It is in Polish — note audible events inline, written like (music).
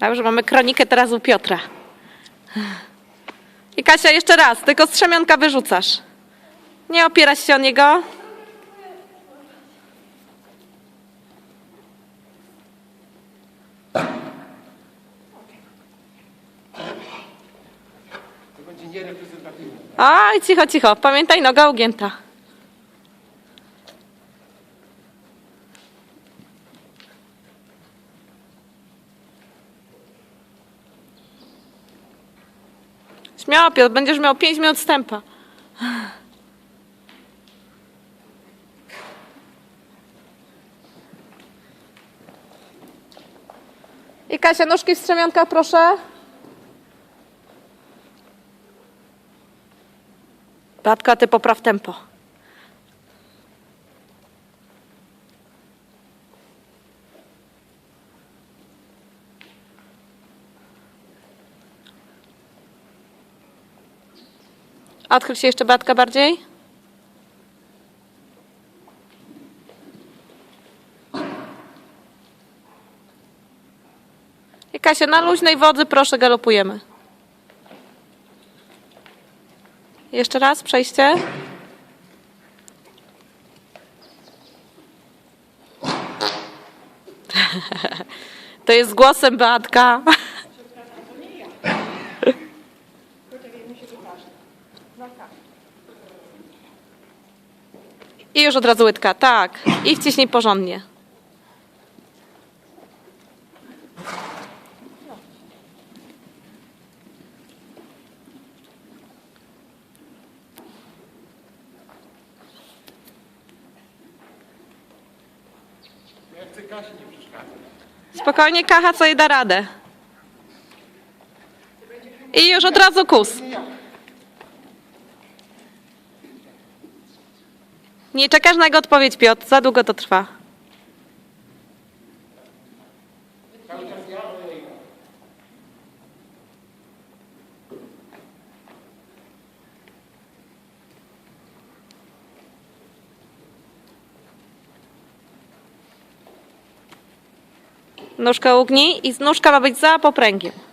Dobrze, mamy kronikę teraz u Piotra. I Kasia, jeszcze raz, tylko strzemionka wyrzucasz. Nie opierasz się o niego. Oj, cicho, cicho. Pamiętaj, noga ugięta. Śmiało, Piotr, będziesz miał 5 minut wstępa. I Kasia, nóżki w strzemionkach, proszę. Beatka, ty popraw tempo. Odchyl się jeszcze Beatka bardziej. I Kasia, na luźnej wodzy proszę galopujemy. Jeszcze raz przejście. (laughs) To jest głosem Beatka. I już od razu łydka, tak. I wciśnij porządnie. Spokojnie, kacha sobie da radę. I już od razu kus. Nie czekasz na jego odpowiedź, Piotr. Za długo to trwa. Nóżka ugnij i nóżka ma być za popręgiem.